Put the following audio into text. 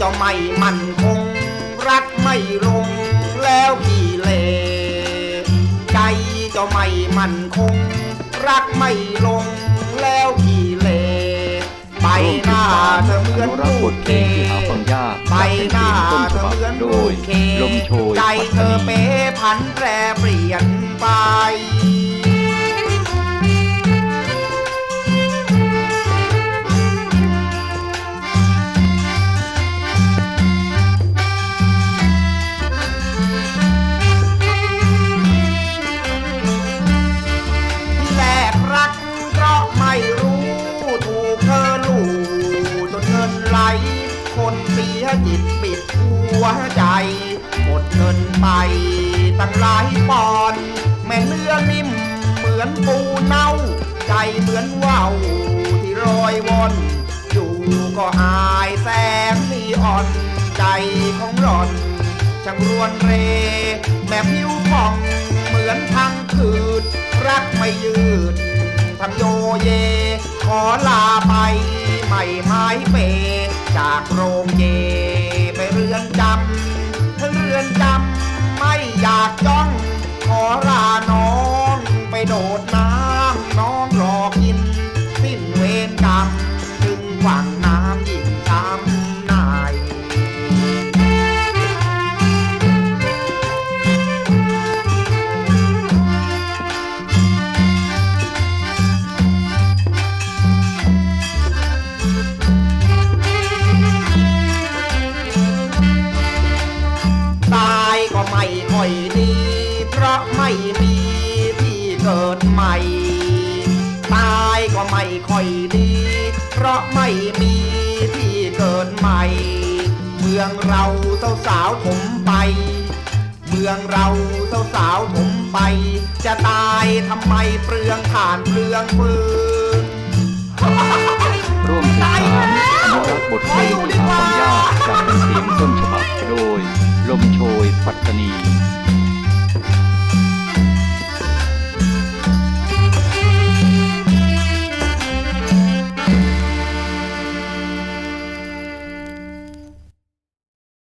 จะไม่มั่นคง รักไม่ลงแล้วกี่เล ใจจะไม่มั่นคง รักไม่ลงแล้วกี่เล ไปหน้าเธอเหมือนลูกเคหาฟังยากไปหน้าจากเธเป็นเพลงต้นฉบับอเหมือนลูกเคลมโชยใจเธอเป๊พันแปรเปลี่ยนไป เสียจิตปิดหัวใจ หมดเงินไปตั้งหลายปอน แม่เนื้อนิ่มเหมือนปูเน่า ใจเหมือนว่าวที่ลอยวนอยู่ก็อายแสงนีอ่อนใจของหล่อนช่างรวนเร แม่ผิวผ่องเหมือนทางคืดรักไม่ยืดทำโยเย ขอลาไป ไม่ไม้เปจากโรงเยไปเรือนจำ ราะไม่มีที่เกิดใหม่ ตายก็ไม่ค่อยดี เพราะไม่มีที่เกิดใหม่ เมืองเราสาวสาวๆถมไป เมืองเราสาวสาวๆถมไป จะตายทำไมเปลืองถ่านเปลืองฟืนร่วมสืบสานอนุรักษ์บทเพลงที่หาฟังยากจากเป็นเพลงต้นฉบับโดย ลมโชยปัตตานี